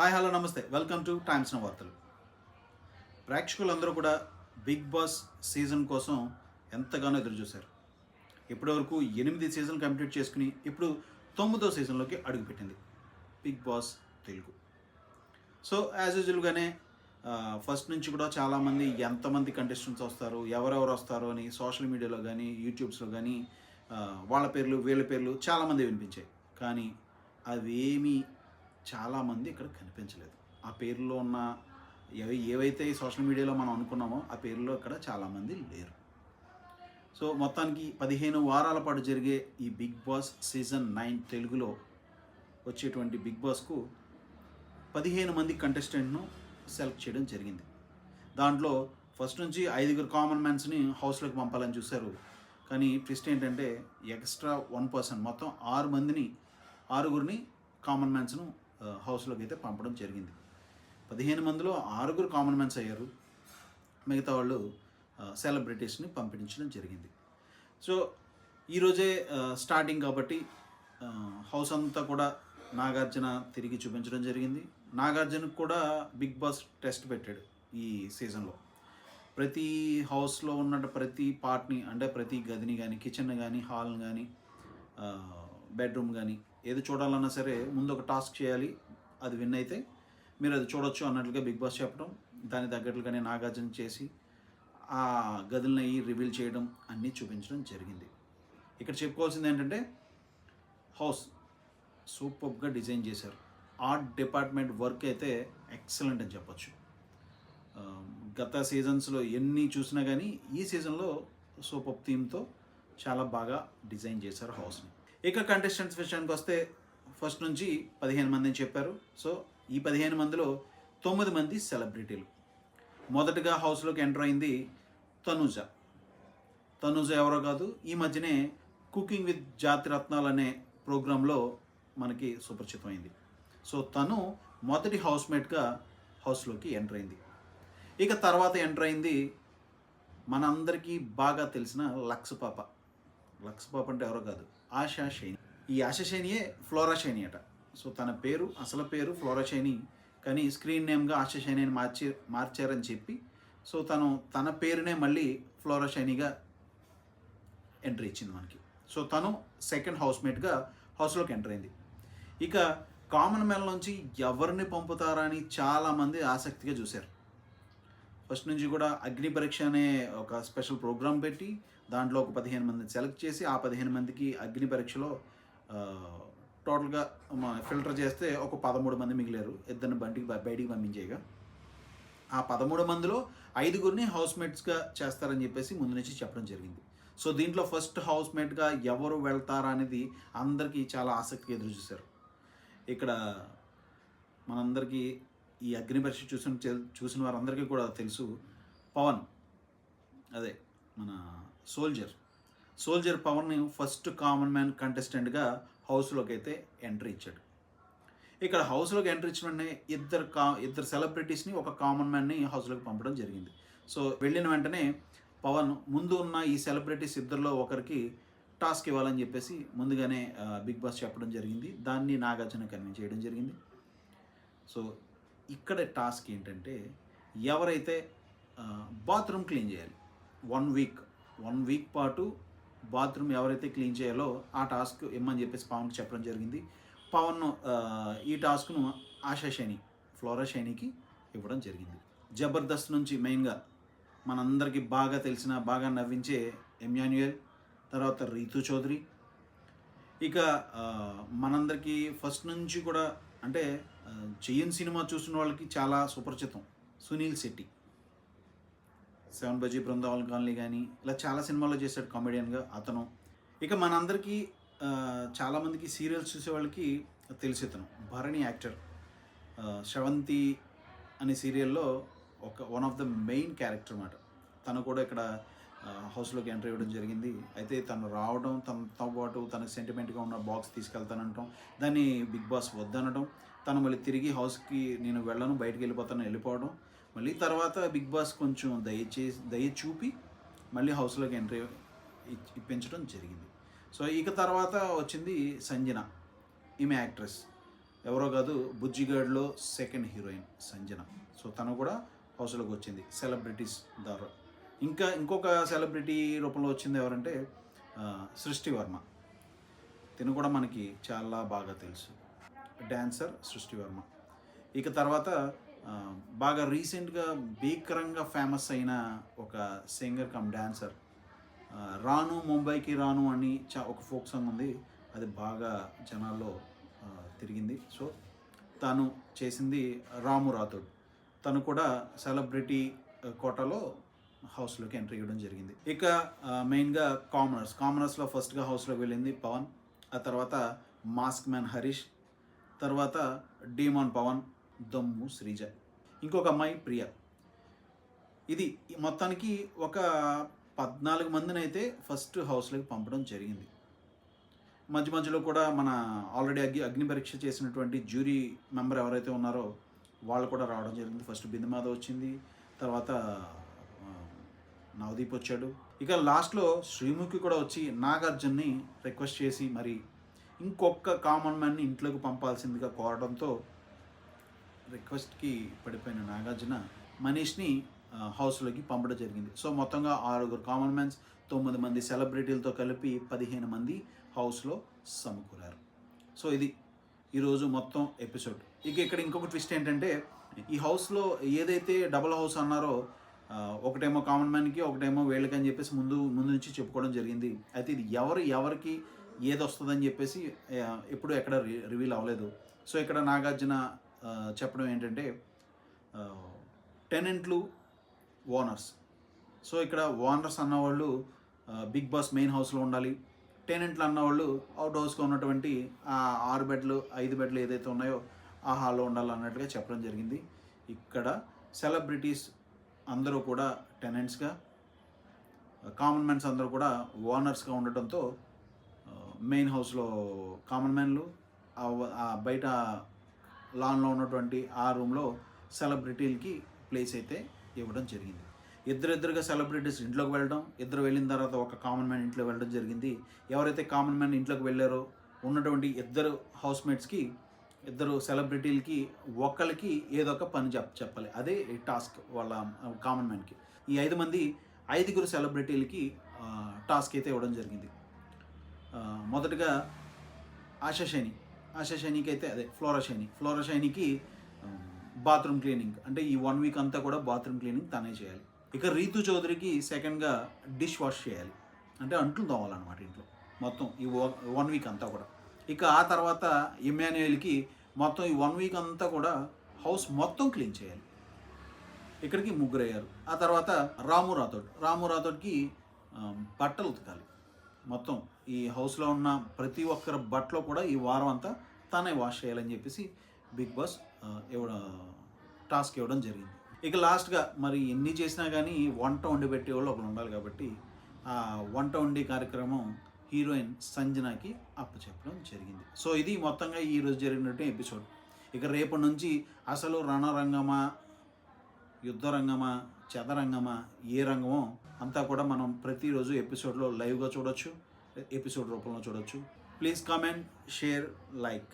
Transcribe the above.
Hi hello namaste. Welcome to Times నా వార్తలు ప్రేక్షకులందరూ కూడా బిగ్ బాస్ సీజన్ కోసం ఎంతగానో ఎదురుచూశారు. ఇప్పటివరకు ఎనిమిది సీజన్ కంప్లీట్ చేసుకుని ఇప్పుడు తొమ్మిదో సీజన్లోకి అడుగుపెట్టింది big boss Telugu. So as యూజువల్గానే first నుంచి కూడా చాలామంది ఎంతమంది కంటెస్టెంట్స్ వస్తారు ఎవరెవరు వస్తారు అని సోషల్ మీడియాలో కానీ యూట్యూబ్స్లో కానీ వాళ్ళ పేర్లు వీళ్ళ పేర్లు చాలామంది వినిపించాయి. కానీ అవేమీ చాలామంది ఇక్కడ కనిపించలేదు. ఆ పేర్లో ఉన్న ఏవి ఏవైతే ఈ సోషల్ మీడియాలో మనం అనుకున్నామో ఆ పేర్లో ఇక్కడ చాలామంది లేరు. సో మొత్తానికి పదిహేను వారాల పాటు జరిగే ఈ బిగ్ బాస్ సీజన్ నైన్ తెలుగులో వచ్చేటువంటి బిగ్ బాస్కు పదిహేను మంది కంటెస్టెంట్ను సెలెక్ట్ చేయడం జరిగింది. దాంట్లో ఫస్ట్ నుంచి ఐదుగురు కామన్ మ్యాన్స్ని హౌస్లోకి పంపాలని చూశారు. కానీ ట్విస్ట్ ఏంటంటే ఎక్స్ట్రా వన్ పర్సన్ మొత్తం ఆరు మందిని ఆరుగురిని కామన్ మ్యాన్స్ను హౌస్లోకి అయితే పంపడం జరిగింది. పదిహేను మందిలో ఆరుగురు కామన్ మ్యాన్స్ అయ్యారు. మిగతా వాళ్ళు సెలబ్రిటీస్ని పంపించడం జరిగింది. సో ఈరోజే స్టార్టింగ్ కాబట్టి హౌస్ అంతా కూడా నాగార్జున తిరిగి చూపించడం జరిగింది. నాగార్జునకు కూడా బిగ్ బాస్ టెస్ట్ పెట్టాడు ఈ సీజన్లో. ప్రతి హౌస్లో ఉన్న ప్రతి పార్ట్ని అంటే ప్రతి గదిని కానీ కిచెన్ కానీ హాల్ని కానీ బెడ్రూమ్ కానీ ఏది చూడాలన్నా సరే ముందు ఒక టాస్క్ చేయాలి అది విన్ అయితే మీరు అది చూడొచ్చు అన్నట్లుగా బిగ్ బాస్ చెప్పడం దాని తగ్గట్లుగానే నాగార్జున చేసి ఆ గదులను రివీల్ చేయడం అన్నీ చూపించడం జరిగింది. ఇక్కడ చెప్పుకోవాల్సింది ఏంటంటే హౌస్ సూపర్గా డిజైన్ చేశారు. ఆర్ట్ డిపార్ట్మెంట్ వర్క్ అయితే ఎక్సలెంట్ అని చెప్పొచ్చు. గత సీజన్స్లో ఎన్ని చూసినా కానీ ఈ సీజన్లో సూపర్ థీమ్తో చాలా బాగా డిజైన్ చేశారు హౌస్ని. ఇక కంటెస్టెంట్స్ విషయానికి వస్తే ఫస్ట్ నుంచి పదిహేను మందిని చెప్పారు. సో ఈ పదిహేను మందిలో తొమ్మిది మంది సెలబ్రిటీలు మొదటగా హౌస్లోకి ఎంటర్ అయింది తనుజ. తనుజ ఎవరో కాదు ఈ మధ్యనే కుకింగ్ విత్ జాతి రత్నాలు అనే ప్రోగ్రాంలో మనకి సుపరిచితమైంది. సో తను మొదటి హౌస్మేట్గా హౌస్లోకి ఎంటర్ అయింది. ఇక తర్వాత ఎంటర్ అయింది మనందరికీ బాగా తెలిసిన లక్స్ పాప. లక్స్ పాప అంటే ఎవరో కాదు ఆశా షైని ఈ ఆశా షైనియే ఫ్లోరా షైని అట. సో తన పేరు అసలు పేరు ఫ్లోరా షైని కానీ స్క్రీన్ నేమ్గా ఆశా షైని అని మార్చి మార్చారని చెప్పి సో తను తన పేరునే మళ్ళీ ఫ్లోరా షైనిగా ఎంట్రీ ఇచ్చింది మనకి. సో తను సెకండ్ హౌస్మేట్గా హౌస్లోకి ఎంటర్ అయింది. ఇక కామన్ మెల్ నుంచి ఎవరిని పంపుతారా అని చాలామంది ఆసక్తిగా చూశారు. ఫస్ట్ నుంచి కూడా అగ్ని పరీక్ష అనే ఒక స్పెషల్ ప్రోగ్రామ్ పెట్టి దాంట్లో ఒక పదిహేను మందిని సెలెక్ట్ చేసి ఆ పదిహేను మందికి అగ్ని పరీక్షలో టోటల్గా ఫిల్టర్ చేస్తే ఒక పదమూడు మంది మిగిలారు. ఇద్దరిని బండికి బయటికి పంపించేయగా. ఆ పదమూడు మందిలో ఐదుగురిని హౌస్మేట్స్గా చేస్తారని చెప్పేసి ముందు నుంచి చెప్పడం జరిగింది. సో దీంట్లో ఫస్ట్ హౌస్మేట్గా ఎవరు వెళ్తారా అనేది అందరికీ చాలా ఆసక్తిగా ఎదురు చూశారు ఇక్కడ మనందరికీ ఈ అగ్ని పరీక్ష చూసిన చూసిన వారందరికీ కూడా తెలుసు. పవన్ అదే మన సోల్జర్. సోల్జర్ పవన్ని ఫస్ట్ కామన్ మ్యాన్ కంటెస్టెంట్గా హౌస్లోకి అయితే ఎంట్రీ ఇచ్చాడు. ఇక్కడ హౌస్లోకి ఎంట్రీ ఇచ్చిన ఇద్దరు కా ఇద్దరు సెలబ్రిటీస్ని ఒక కామన్ మ్యాన్ని హౌస్లోకి పంపడం జరిగింది. సో వెళ్ళిన వెంటనే పవన్ ముందు ఉన్న ఈ సెలబ్రిటీస్ ఇద్దరిలో ఒకరికి టాస్క్ ఇవ్వాలని చెప్పేసి ముందుగానే బిగ్ బాస్ చెప్పడం జరిగింది. దాన్ని నాగార్జున కన్విన్స్ చేయడం జరిగింది. సో ఇక్కడ టాస్క్ ఏంటంటే ఎవరైతే బాత్రూమ్ క్లీన్ చేయాలి వన్ వీక్ వన్ వీక్ పాటు బాత్రూమ్ ఎవరైతే క్లీన్ చేయాలో ఆ టాస్క్ ఇమ్మని చెప్పేసి పవన్కి చెప్పడం జరిగింది. పవన్ ఈ టాస్క్ను ఆశా శని ఫ్లోరా శైనికి ఇవ్వడం జరిగింది. జబర్దస్త్ నుంచి మెయిన్గా మనందరికీ బాగా తెలిసిన బాగా నవ్వించే ఎమ్యాన్యుయల్ తర్వాత రీతు చౌదరి. ఇక మనందరికీ ఫస్ట్ నుంచి కూడా అంటే జయన్ సినిమా చూసిన వాళ్ళకి చాలా సుపరిచితం. సునీల్ శెట్టి. సెవెన్ బజీ బృందావన్ కాలనీ కానీ ఇలా చాలా సినిమాల్లో చేశాడు కామెడియన్గా అతను. ఇక మనందరికీ చాలామందికి సీరియల్స్ చూసేవాళ్ళకి తెలిసి ఇతను భరణి యాక్టర్. శవంతి శ్రవంతి అనే సీరియల్లో ఒక one of the main character అన్నమాట. తను కూడా ఇక్కడ హౌస్లోకి ఎంటర్ ఇవ్వడం జరిగింది. అయితే తను రావడం తనతో పాటు తనకు సెంటిమెంట్గా ఉన్న బాక్స్ తీసుకెళ్తానంటాం. దాన్ని బిగ్ బాస్ వద్దనటం. తను మళ్ళీ తిరిగి హౌస్కి నేను వెళ్ళను బయటికి వెళ్ళిపోతాను వెళ్ళిపోవడం. మళ్ళీ తర్వాత బిగ్ బాస్ కొంచెం దయచేసి దయ చూపి మళ్ళీ హౌస్లోకి ఎంట్రీ ఇప్పించడం జరిగింది. సో ఇక తర్వాత వచ్చింది సంజన ఈమె యాక్ట్రెస్. ఎవరో కాదు బుజ్జిగాడ్లో సెకండ్ హీరోయిన్ సంజన. సో తను కూడా హౌస్లోకి వచ్చింది సెలబ్రిటీస్ ద్వారా. ఇంకా ఇంకొక సెలబ్రిటీ రూపంలో వచ్చింది ఎవరంటే సృష్టి వర్మ. తిను కూడా మనకి చాలా బాగా తెలుసు. డ్యాన్సర్ సృష్టి వర్మ. ఇక తర్వాత బాగా రీసెంట్గా భీకరంగా ఫేమస్ అయిన ఒక సింగర్ కమ్ డ్యాన్సర్ రాను ముంబైకి రాను అని చా ఒక ఫోక్ సాంగ్ ఉంది. అది బాగా జనాల్లో తిరిగింది. సో తను చేసింది రాము రాథోడ్. తను కూడా సెలబ్రిటీ కోటలో కోటాలో హౌస్లోకి ఎంట్రీ ఇవ్వడం జరిగింది. ఇక మెయిన్గా కామనర్స్. కామనర్స్లో ఫస్ట్గా హౌస్లోకి వెళ్ళింది పవన్. ఆ తర్వాత మాస్క్ మ్యాన్ హరీష్. తర్వాత డీమాన్ పవన్ దమ్ము శ్రీజ. ఇంకొక అమ్మాయి ప్రియ. ఇది మొత్తానికి ఒక పద్నాలుగు మందిని అయితే ఫస్ట్ హౌస్లోకి పంపడం జరిగింది. మధ్య మధ్యలో కూడా మన ఆల్రెడీ అగ్ని అగ్ని పరీక్ష చేసినటువంటి జ్యూరీ మెంబర్ ఎవరైతే ఉన్నారో వాళ్ళు కూడా రావడం జరిగింది. ఫస్ట్ బిందుమాధ వచ్చింది. తర్వాత నవదీప్ వచ్చాడు. ఇక లాస్ట్లో శ్రీముఖి కూడా వచ్చి నాగార్జున్ని రిక్వెస్ట్ చేసి మరి ఇంకొక కామన్ మ్యాన్ని ఇంట్లోకి పంపాల్సిందిగా కోరడంతో రిక్వెస్ట్కి పడిపోయిన నాగార్జున మనీష్ని హౌస్లోకి పంపడం జరిగింది. సో మొత్తంగా ఆరుగురు కామన్ మ్యాన్స్ తొమ్మిది మంది సెలబ్రిటీలతో కలిపి పదిహేను మంది హౌస్లో సమకూరారు. సో ఇది ఈరోజు మొత్తం ఎపిసోడ్ ఇక ఇక్కడ ఇంకొక ట్విస్ట్ ఏంటంటే ఈ హౌస్లో ఏదైతే డబుల్ హౌస్ అన్నారో ఒకటేమో కామన్ మ్యాన్కి ఒకటేమో వీళ్ళకి అని చెప్పేసి ముందు ముందు నుంచి చెప్పుకోవడం జరిగింది. అయితే ఇది ఎవరు ఎవరికి ఏది వస్తుందని చెప్పేసి ఎప్పుడు ఎక్కడ రి- రివీల్ అవ్వలేదు. సో ఇక్కడ నాగార్జున చెప్పడం ఏంటంటే టెనెంట్లు ఓనర్స్. సో ఇక్కడ ఓనర్స్ అన్నవాళ్ళు బిగ్ బాస్ మెయిన్ హౌస్లో ఉండాలి. టెనెంట్లు అన్నవాళ్ళు అవుట్ హౌస్గా ఉన్నటువంటి ఆ ఆరు బెడ్లు ఐదు బెడ్లు ఏదైతే ఉన్నాయో ఆ హాల్లో ఉండాలి అన్నట్టుగా చెప్పడం జరిగింది. ఇక్కడ సెలబ్రిటీస్ అందరూ కూడా టెనెంట్స్గా కామన్ మెన్స్ అందరూ కూడా ఓనర్స్గా ఉండటంతో మెయిన్ హౌస్లో కామన్ మ్యాన్లు బయట లాన్లో ఉన్నటువంటి ఆ రూమ్లో సెలబ్రిటీలకి ప్లేస్ అయితే ఇవ్వడం జరిగింది. ఇద్దరిద్దరుగా సెలబ్రిటీస్ ఇంట్లోకి వెళ్ళడం ఇద్దరు వెళ్ళిన తర్వాత ఒక కామన్ మ్యాన్ ఇంట్లో వెళ్ళడం జరిగింది. ఎవరైతే కామన్ మ్యాన్ ఇంట్లోకి వెళ్ళారో ఉన్నటువంటి ఇద్దరు హౌస్మేట్స్కి ఇద్దరు సెలబ్రిటీలకి ఒక్కరికి ఏదో ఒక పని చెప్ చెప్పాలి. అదే టాస్క్ వాళ్ళ కామన్ మ్యాన్కి ఈ ఐదు మంది ఐదుగురు సెలబ్రిటీలకి టాస్క్ అయితే ఇవ్వడం జరిగింది. మొదటగా ఆశా శని ఆశా శనికి అయితే అదే ఫ్లోరా శని ఫ్లోరా శనికి బాత్రూమ్ క్లీనింగ్. అంటే ఈ వన్ వీక్ అంతా కూడా బాత్రూమ్ క్లీనింగ్ తనే చేయాలి. ఇక రీతు చౌదరికి సెకండ్గా డిష్ వాష్ చేయాలి. అంటే అంట్లు తోవాలన్నమాట ఇంట్లో. మొత్తం ఈ వన్ వీక్ అంతా కూడా. ఇక ఆ తర్వాత ఇమ్మాన్యుయల్కి మొత్తం ఈ వన్ వీక్ అంతా కూడా హౌస్ మొత్తం క్లీన్ చేయాలి. ఇక్కడికి ముగ్గురు అయ్యారు ఆ తర్వాత రాము రాథోడ్. రాము రాథోడ్కి బట్టలు ఉతకాలి. మొత్తం ఈ హౌస్లో ఉన్న ప్రతి ఒక్కరి బట్టలో కూడా ఈ వారం అంతా తానే వాష్ చేయాలని చెప్పేసి బిగ్ బాస్ ఇవ్వడం టాస్క్ ఇవ్వడం జరిగింది. ఇక లాస్ట్గా మరి ఎన్ని చేసినా కానీ వంట వండి పెట్టే వాళ్ళు ఒకరు ఉండాలి కాబట్టి ఆ వంట వండి కార్యక్రమం హీరోయిన్ సంజనాకి అప్పచెప్పడం జరిగింది. సో ఇది మొత్తంగా ఈరోజు జరిగినటువంటి జరిగినట్టు ఎపిసోడ్. ఇక రేపటి నుంచి అసలు రణరంగమా యుద్ధ రంగమా చదరంగమా ఏ రంగమో అంతా కూడా మనం ప్రతిరోజు ఎపిసోడ్లో లైవ్గా చూడొచ్చు ఎపిసోడ్ రూపంలో చూడొచ్చు. Please comment share like.